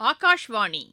ஆகாஷ்வாணி.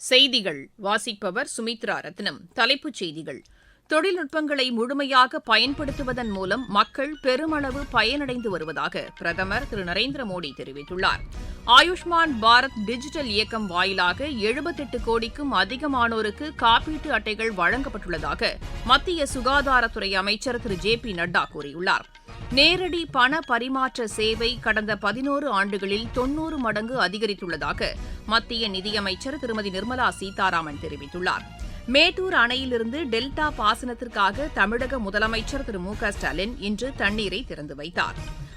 செய்திகள் வாசிப்பவர் சுமித்ரா ரத்னம். தலைப்புச் செய்திகள். தொழில்நுட்பங்களை முழுமையாக பயன்படுத்துவதன் மூலம் மக்கள் பெருமளவு பயனடைந்து வருவதாக பிரதமர் திரு நரேந்திர மோடி தெரிவித்துள்ளார். ஆயுஷ்மான் பாரத் டிஜிட்டல் இயக்கம் வாயிலாக எழுபத்தெட்டு கோடிக்கும் அதிகமானோருக்கு காப்பீட்டு அட்டைகள் வழங்கப்பட்டுள்ளதாக மத்திய சுகாதாரத்துறை அமைச்சர் திரு ஜே பி நட்டா கூறியுள்ளார். நேரடி பண பரிமாற்ற சேவை கடந்த பதினோரு ஆண்டுகளில் தொன்னூறு மடங்கு அதிகரித்துள்ளதாக மத்திய நிதியமைச்சர் திருமதி நிர்மலா சீதாராமன் தெரிவித்துள்ளார். மேட்டூர் அணையிலிருந்து டெல்டா பாசனத்திற்காக தமிழக முதலமைச்சர் திரு மு க ஸ்டாலின் இன்று தண்ணீரை திறந்து வைத்தார்.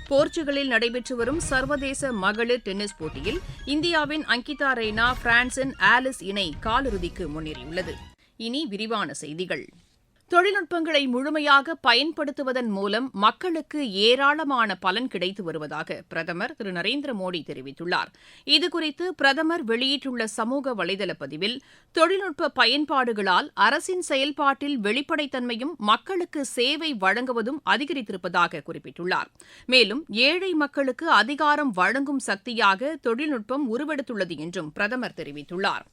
போர்ச்சுகலில் நடைபெற்று வரும் சர்வதேச மகளிர் டென்னிஸ் போட்டியில் இந்தியாவின் அங்கிதா ரெய்னா பிரான்சின் ஆலிஸ் இணை காலிறுதிக்கு முன்னேறியுள்ளது. இனி விரிவான செய்திகள். தொழில்நுட்பங்களை முழுமையாக பயன்படுத்துவதன் மூலம் மக்களுக்கு ஏராளமான பலன் கிடைத்து வருவதாக பிரதமர் திரு. நரேந்திர மோடி தெரிவித்துள்ளார். இதுகுறித்து பிரதமர் வெளியிட்டுள்ள சமூக வலைதள பதிவில் தொழில்நுட்ப பயன்பாடுகளால் அரசின் செயல்பாட்டில் வெளிப்படைத்தன்மையும் மக்களுக்கு சேவை வழங்குவதும் அதிகரித்திருப்பதாக குறிப்பிட்டுள்ளார். மேலும் ஏழை மக்களுக்கு அதிகாரம் வழங்கும் சக்தியாக தொழில்நுட்பம் உருவெடுத்துள்ளது என்றும் பிரதமர் தெரிவித்துள்ளார்.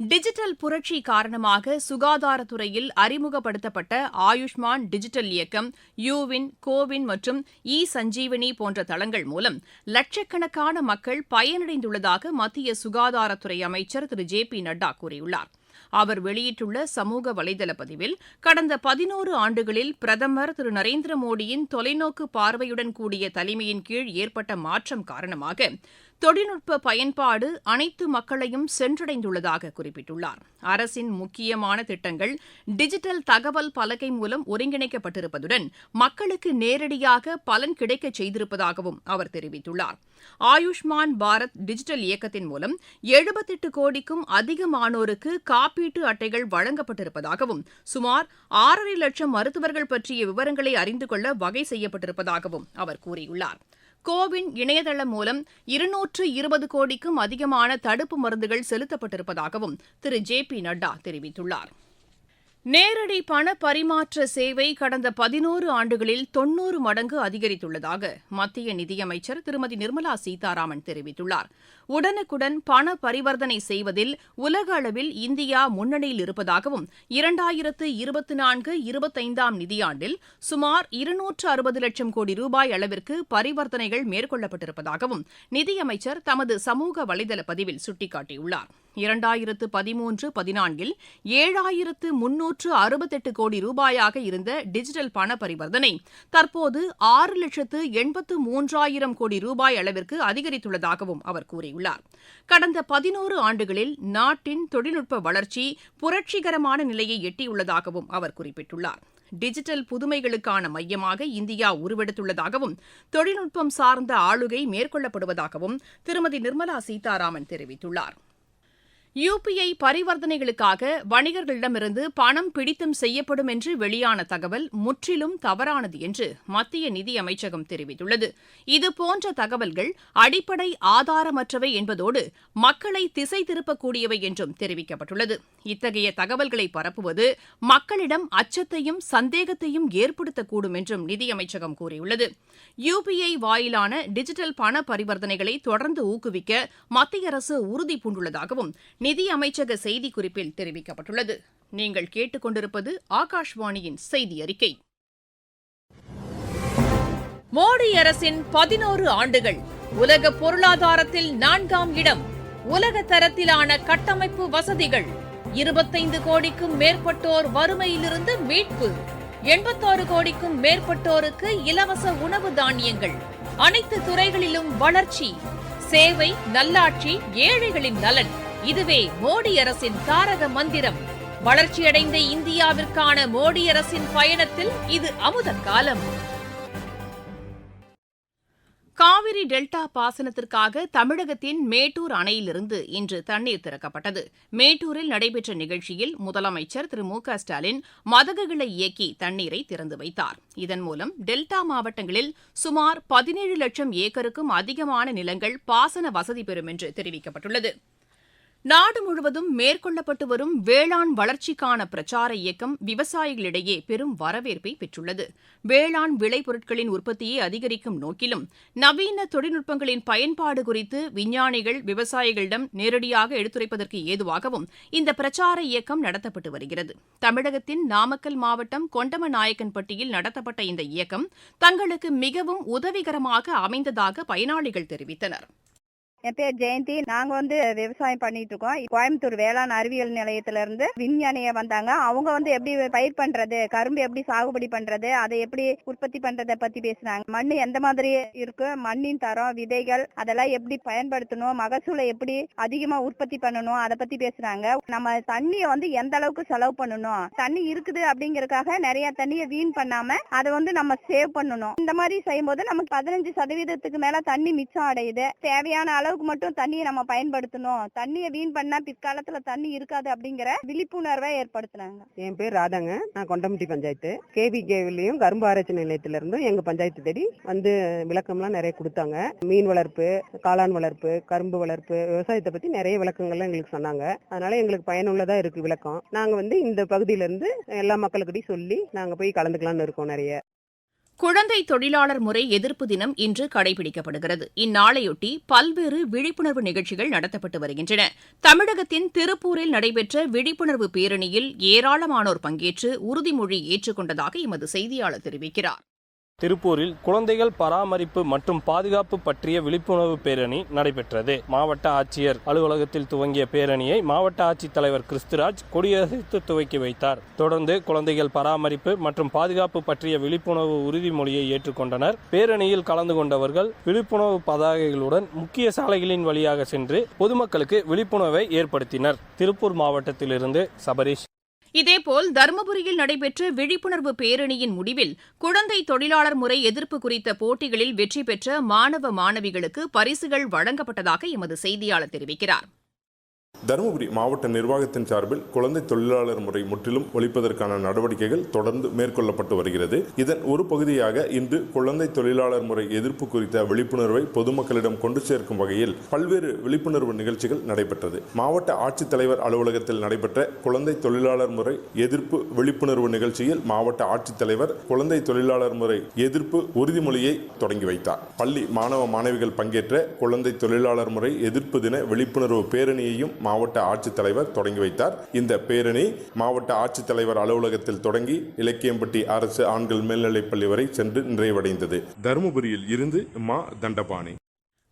டிஜிட்டல் புரட்சி காரணமாக சுகாதாரத்துறையில் அறிமுகப்படுத்தப்பட்ட ஆயுஷ்மான் டிஜிட்டல் இயக்கம் யூவின் கோவின் மற்றும் இ சஞ்சீவனி போன்ற தளங்கள் மூலம் லட்சக்கணக்கான மக்கள் பயனடைந்துள்ளதாக மத்திய சுகாதாரத்துறை அமைச்சர் திரு ஜே பி நட்டா கூறியுள்ளார். அவர் வெளியிட்டுள்ள சமூக வலைதள பதிவில் கடந்த பதினோரு ஆண்டுகளில் பிரதமர் திரு. நரேந்திர மோடியின் தொலைநோக்கு பார்வையுடன் கூடிய தலைமையின் கீழ் ஏற்பட்ட மாற்றம் காரணமாக தொழில்நுட்ப பயன்பாடு அனைத்து மக்களையும் சென்றடைந்துள்ளதாக குறிப்பிட்டுள்ளார். அரசின் முக்கியமான திட்டங்கள் டிஜிட்டல் தகவல் பலகை மூலம் ஒருங்கிணைக்கப்பட்டிருப்பதுடன் மக்களுக்கு நேரடியாக பலன் கிடைக்கச் செய்திருப்பதாகவும் அவர் தெரிவித்துள்ளார். ஆயுஷ்மான் பாரத் டிஜிட்டல் இயக்கத்தின் மூலம் எழுபத்தெட்டு கோடிக்கும் அதிகமானோருக்கு காப்பீட்டு அட்டைகள் வழங்கப்பட்டிருப்பதாகவும் சுமார் ஆறரை லட்சம் மருத்துவர்கள் பற்றிய விவரங்களை அறிந்து கொள்ள வகை செய்யப்பட்டிருப்பதாகவும் அவர் கூறியுள்ளார். கோவின் இணையதளம் மூலம் இருநூற்று இருபது கோடிக்கும் அதிகமான தடுப்பு மருந்துகள் செலுத்தப்பட்டிருப்பதாகவும் திரு. ஜே. பி. நட்டா தெரிவித்துள்ளார். நேரடி பண பரிமாற்ற சேவை கடந்த பதினோரு ஆண்டுகளில் தொன்னூறு மடங்கு அதிகரித்துள்ளதாக மத்திய நிதியமைச்சர் திருமதி நிர்மலா சீதாராமன் தெரிவித்துள்ளார். உடனுக்குடன் பண பரிவர்த்தனை செய்வதில் உலக அளவில் இந்தியா முன்னணியில் இருப்பதாகவும் இரண்டாயிரத்து இருபத்தி நான்கு இருபத்தைந்தாம் நிதியாண்டில் சுமார் இருநூற்று அறுபது லட்சம் கோடி ரூபாய் அளவிற்கு பரிவர்த்தனைகள் மேற்கொள்ளப்பட்டிருப்பதாகவும் நிதியமைச்சர் தமது சமூக வலைதள பதிவில் சுட்டிக்காட்டியுள்ளார். இரண்டாயிரத்து பதிமூன்று பதினான்கில் ஏழாயிரத்து முன்னூற்று அறுபத்தெட்டு கோடி ரூபாயாக இருந்த டிஜிட்டல் பண பரிவர்த்தனை தற்போது ஆறு லட்சத்து எண்பத்து மூன்றாயிரம் கோடி ரூபாய் அளவிற்கு அதிகரித்துள்ளதாகவும் அவர் கூறியுள்ளார். கடந்த பதினோரு ஆண்டுகளில் நாட்டின் தொழில்நுட்ப வளர்ச்சி புரட்சிகரமான நிலையை எட்டியுள்ளதாகவும் அவர் குறிப்பிட்டுள்ளார். டிஜிட்டல் புதுமைகளுக்கான மையமாக இந்தியா உருவெடுத்துள்ளதாகவும் தொழில்நுட்பம் சார்ந்த ஆளுகை மேற்கொள்ளப்படுவதாகவும் திருமதி நிர்மலா சீதாராமன் தெரிவித்துள்ளார். யுபிஐ பரிவர்த்தனைகளுக்காக வணிகர்களிடமிருந்து பணம் பிடித்தம் செய்யப்படும் என்று வெளியான தகவல் முற்றிலும் தவறானது என்று மத்திய நிதி அமைச்சகம் தெரிவித்துள்ளது. இதுபோன்ற தகவல்கள் அடிப்படை ஆதாரமற்றவை என்பதோடு மக்களை திசை திருப்பக்கூடியவை என்றும் தெரிவிக்கப்பட்டுள்ளது. இத்தகைய தகவல்களை பரப்புவது மக்களிடம் அச்சத்தையும் சந்தேகத்தையும் ஏற்படுத்தக்கூடும் என்றும் நிதியமைச்சகம் கூறியுள்ளது. யுபிஐ வாயிலான டிஜிட்டல் பண பரிவர்த்தனைகளை தொடர்ந்து ஊக்குவிக்க மத்திய அரசு உறுதி பூண்டுள்ளதாகவும் நிதி அமைச்சக செய்திக்குறிப்பில் தெரிவிக்கப்பட்டுள்ளது. நீங்கள் கேட்டுக்கொண்டிருப்பது ஆகாஷ்வாணியின் செய்தி அறிக்கை மோடி அரசின் பதினோரு ஆண்டுகள் உலக பொருளாதாரத்தில் நான்காம் இடம் உலக தரத்திலான கட்டமைப்பு வசதிகள் இருபத்தைந்து கோடிக்கும் மேற்பட்டோர் வறுமையிலிருந்து மீட்பு எண்பத்தாறு கோடிக்கும் மேற்பட்டோருக்கு இலவச உணவு தானியங்கள் அனைத்து துறைகளிலும் வளர்ச்சி சேவை நல்லாட்சி ஏழைகளின் நலன். இதுவே மோடி அரசின் தாரக மந்திரம். வளர்ச்சியடைந்த இந்தியாவிற்கான மோடி அரசின் பயணத்தில் இது அமுத காலம். காவிரி டெல்டா பாசனத்திற்காக தமிழகத்தின் மேட்டூர் அணையிலிருந்து இன்று தண்ணீர் திறக்கப்பட்டது. மேட்டூரில் நடைபெற்ற நிகழ்ச்சியில் முதலமைச்சர் திரு மு க ஸ்டாலின் மதகுகளை இயக்கி தண்ணீரை திறந்து வைத்தார். இதன் மூலம் டெல்டா மாவட்டங்களில் சுமார் பதினேழு லட்சம் ஏக்கருக்கும் அதிகமான நிலங்கள் பாசன வசதி பெறும் என்று தெரிவிக்கப்பட்டுள்ளது. நாடு முழுவதும் மேற்கொள்ளப்பட்டு வரும் வேளாண் வளர்ச்சிக்கான பிரச்சார இயக்கம் விவசாயிகளிடையே பெரும் வரவேற்பை பெற்றுள்ளது. வேளாண் விளைபொருட்களின் உற்பத்தியை அதிகரிக்கும் நோக்கிலும் நவீன தொழில்நுட்பங்களின் பயன்பாடு குறித்து விஞ்ஞானிகள் விவசாயிகளிடம் நேரடியாக எடுத்துரைப்பதற்கு ஏதுவாகவும் இந்த பிரச்சார இயக்கம் நடத்தப்பட்டு வருகிறது. தமிழகத்தின் நாமக்கல் மாவட்டம் கொண்டமநாயக்கன்பட்டியில் நடத்தப்பட்ட இந்த இயக்கம் தங்களுக்கு மிகவும் உதவிகரமாக அமைந்ததாக பயனாளிகள் தெரிவித்தனர். என் பேர் ஜெயந்தி. நாங்க வந்து விவசாயம் பண்ணிட்டு இருக்கோம். கோயம்புத்தூர் வேளாண் அறிவியல் நிலையத்துல இருந்து விஞ்ஞானிய வந்தாங்க. அவங்க வந்து எப்படி பயிர் பண்றது கரும்பு எப்படி சாகுபடி பண்றது அதை எப்படி உற்பத்தி பண்றதை பத்தி பேசினாங்க. மண் எந்த மாதிரி இருக்கு மண்ணின் தரம் விதைகள் அதெல்லாம் எப்படி பயன்படுத்தணும் மகசூலை எப்படி அதிகமா உற்பத்தி பண்ணணும் அதை பத்தி பேசுறாங்க நம்ம தண்ணியை வந்து எந்த அளவுக்கு செலவு பண்ணணும் தண்ணி இருக்குது அப்படிங்கறதுக்காக நிறைய தண்ணியை வீண் பண்ணாம அதை வந்து நம்ம சேவ் பண்ணணும். இந்த மாதிரி செய்யும்போது நமக்கு பதினஞ்சு சதவீதத்துக்கு மேல தண்ணி மிச்சம் அடையுது. தேவையான அளவு அளவுக்கு மட்டும் தண்ணியை நம்ம பயன்படுத்தணும். தண்ணியை வீண் பண்ணா பிற்காலத்துல தண்ணி இருக்காது அப்படிங்கிற விழிப்புணர்வை ஏற்படுத்தினாங்க. என் பேர் ராதாங்க. நான் கொண்டம்பட்டி பஞ்சாயத்து. கேவிகேவிலையும் கரும்பு ஆராய்ச்சி நிலையத்துல இருந்தும் எங்க பஞ்சாயத்து தேடி வந்து விளக்கம்லாம் நிறைய கொடுத்தாங்க. மீன் வளர்ப்பு காளான் வளர்ப்பு கரும்பு வளர்ப்பு விவசாயத்தை பத்தி நிறைய விளக்கங்கள்லாம் எங்களுக்கு சொன்னாங்க. அதனால எங்களுக்கு பயனுள்ளதா இருக்கு விளக்கம். நாங்க வந்து இந்த பகுதியில இருந்து எல்லா மக்களுக்கிட்டையும் சொல்லி நாங்க போய் கலந்துக்கலாம்னு இருக்கோம் நிறைய. குழந்தை தொழிலாளர் முறை எதிர்ப்பு தினம் இன்று கடைபிடிக்கப்படுகிறது. இந்நாளையொட்டி பல்வேறு விழிப்புணர்வு நிகழ்ச்சிகள் நடத்தப்பட்டு வருகின்றன. தமிழகத்தின் திருப்பூரில் நடைபெற்ற விழிப்புணர்வு பேரணியில் ஏராளமானோர் பங்கேற்று உறுதிமொழி ஏற்றுக்கொண்டதாக எமது செய்தியாளர் தெரிவிக்கிறார். திருப்பூரில் குழந்தைகள் பராமரிப்பு மற்றும் பாதுகாப்பு பற்றிய விழிப்புணர்வு பேரணி நடைபெற்றது. மாவட்ட ஆட்சியர் அலுவலகத்தில் துவங்கிய பேரணியை மாவட்ட ஆட்சித்தலைவர் கிறிஸ்துராஜ் கொடியசைத்து துவக்கி வைத்தார். தொடர்ந்து குழந்தைகள் பராமரிப்பு மற்றும் பாதுகாப்பு பற்றிய விழிப்புணர்வு உறுதிமொழியை ஏற்றுக்கொண்டனர். பேரணியில் கலந்து கொண்டவர்கள் விழிப்புணர்வு பதாகைகளுடன் முக்கிய சாலைகளின் வழியாக சென்று பொதுமக்களுக்கு விழிப்புணர்வை ஏற்படுத்தினர். திருப்பூர் மாவட்டத்திலிருந்து சபரீஷ் இதேபோல் தருமபுரியில் நடைபெற்ற விழிப்புணர்வு பேரணியின் முடிவில் குழந்தை தொழிலாளர் முறை எதிர்ப்பு குறித்த போட்டிகளில் வெற்றி பெற்ற மாணவ மாணவிகளுக்கு பரிசுகள் வழங்கப்பட்டதாக எமது செய்தியாளர் தெரிவிக்கிறார். தருமபுரி மாவட்ட நிர்வாகத்தின் சார்பில் குழந்தை தொழிலாளர் முறை முற்றிலும் ஒழிப்பதற்கான நடவடிக்கைகள் தொடர்ந்து மேற்கொள்ளப்பட்டு வருகிறது. இதன் ஒரு பகுதியாக இன்று குழந்தை தொழிலாளர் முறை எதிர்ப்பு குறித்த விழிப்புணர்வை பொதுமக்களிடம் கொண்டு சேர்க்கும் வகையில் பல்வேறு விழிப்புணர்வு நிகழ்ச்சிகள் நடைபெற்றது. மாவட்ட ஆட்சித்தலைவர் அலுவலகத்தில் நடைபெற்ற குழந்தை தொழிலாளர் முறை எதிர்ப்பு விழிப்புணர்வு நிகழ்ச்சியில் மாவட்ட ஆட்சித்தலைவர் குழந்தை தொழிலாளர் முறை எதிர்ப்பு உறுதிமொழியை தொடங்கி வைத்தார். பள்ளி மாணவ மாணவிகள் பங்கேற்ற குழந்தை தொழிலாளர் முறை எதிர்ப்பு தின விழிப்புணர்வு பேரணியையும் மாவட்ட ஆட்சித்தலைவர் தொடங்கி வைத்தார். இந்த பேரணி மாவட்ட ஆட்சித்தலைவர் அலுவலகத்தில் தொடங்கி இலக்கியம்பட்டி அரசு ஆண்கள் மேல்நிலைப்பள்ளி வரை சென்று நிறைவடைந்தது. தருமபுரியில் இருந்து மா. தண்டபாணி.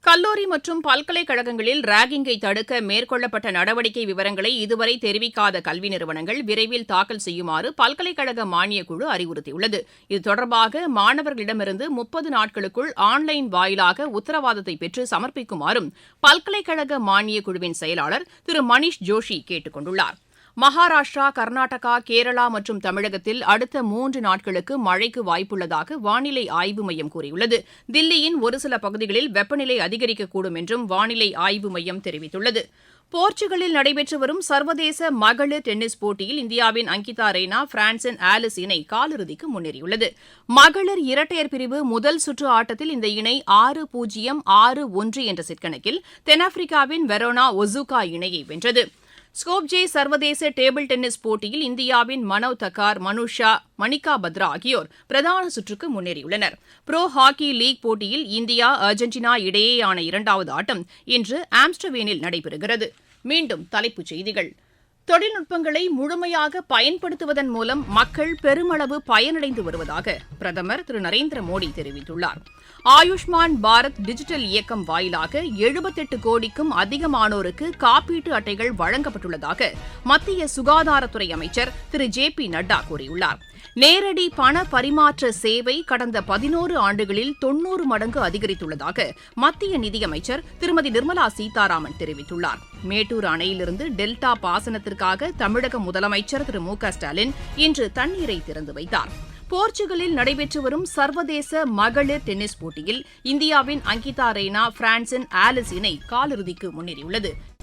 கல்லூரி மற்றும் பல்கலைக்கழகங்களில் ராகிங்கை தடுக்க மேற்கொள்ளப்பட்ட நடவடிக்கை விவரங்களை இதுவரை தெரிவிக்காத கல்வி நிறுவனங்கள் விரைவில் தாக்கல் செய்யுமாறு பல்கலைக்கழக மானியக்குழு அறிவுறுத்தியுள்ளது. இது தொடர்பாக மாணவர்களிடமிருந்து முப்பது நாட்களுக்குள் ஆன்லைன் வாயிலாக உத்தரவாதத்தை பெற்று சமர்ப்பிக்குமாறும் பல்கலைக்கழக மானியக்குழுவின் செயலாளர் திரு மணிஷ் ஜோஷி கேட்டுக் கொண்டுள்ளாா் மகாராஷ்டிரா கர்நாடகா கேரளா மற்றும் தமிழகத்தில் அடுத்த மூன்று நாட்களுக்கு மழைக்கு வாய்ப்புள்ளதாக வானிலை ஆய்வு மையம் கூறியுள்ளது. தில்லியின் ஒரு சில பகுதிகளில் வெப்பநிலை அதிகரிக்கக்கூடும் என்றும் வானிலை ஆய்வு மையம் தெரிவித்துள்ளது. போர்ச்சுகலில் நடைபெற்று வரும் சர்வதேச மகளிர் டென்னிஸ் போட்டியில் இந்தியாவின் அங்கிதா ரெய்னா பிரான்சின் ஆலிஸ் இணை காலிறுதிக்கு முன்னேறியுள்ளது. மகளிர் இரட்டையர் பிரிவு முதல் சுற்று ஆட்டத்தில் இந்த இணை ஆறு பூஜ்ஜியம் ஆறு ஒன்று என்ற சிற்கணக்கில் தென்னாப்பிரிக்காவின் வெரோனா ஒசுகா இணையை வென்றது. ஸ்கோப்ஜே சர்வதேச டேபிள் டென்னிஸ் போட்டியில் இந்தியாவின் மனவ் தக்கார் மனுஷா மணிகா பத்ரா ஆகியோர் பிரதான சுற்றுக்கு முன்னேறியுள்ளனர். புரோ ஹாக்கி லீக் போட்டியில் இந்தியா அர்ஜென்டினா இடையேயான இரண்டாவது ஆட்டம் இன்று ஆம்ஸ்டர்வேனில் நடைபெறுகிறது. மீண்டும் தலைப்புச் செய்திகள். தொழில்நுட்பங்களை முழுமையாக பயன்படுத்துவதன் மூலம் மக்கள் பெருமளவு பயனடைந்து வருவதாக பிரதமர் திரு. நரேந்திர மோடி தெரிவித்துள்ளார். ஆயுஷ்மான் பாரத் டிஜிட்டல் இயக்கம் வாயிலாக எழுபத்தெட்டு கோடிக்கும் அதிகமானோருக்கு காப்பீட்டு அட்டைகள் வழங்கப்பட்டுள்ளதாக மத்திய சுகாதாரத்துறை அமைச்சர் திரு. ஜே பி நட்டா கூறியுள்ளார். நேரடி பண பரிமாற்ற சேவை கடந்த பதினோரு ஆண்டுகளில் தொன்னூறு மடங்கு அதிகரித்துள்ளதாக மத்திய நிதியமைச்சர் திருமதி நிர்மலா சீதாராமன் தெரிவித்துள்ளார். மேட்டூர் அணையிலிருந்து டெல்டா பாசனத்திற்காக தமிழக முதலமைச்சர் திரு மு க ஸ்டாலின் இன்று தண்ணீரை திறந்து வைத்தார். போர்ச்சுகலில் நடைபெற்று வரும் சர்வதேச மகளிர் டென்னிஸ் போட்டியில் இந்தியாவின் அங்கிதா ரெய்னா பிரான்சின் ஆலிஸ் இணை காலிறுதிக்கு முன்னேறியுள்ளது.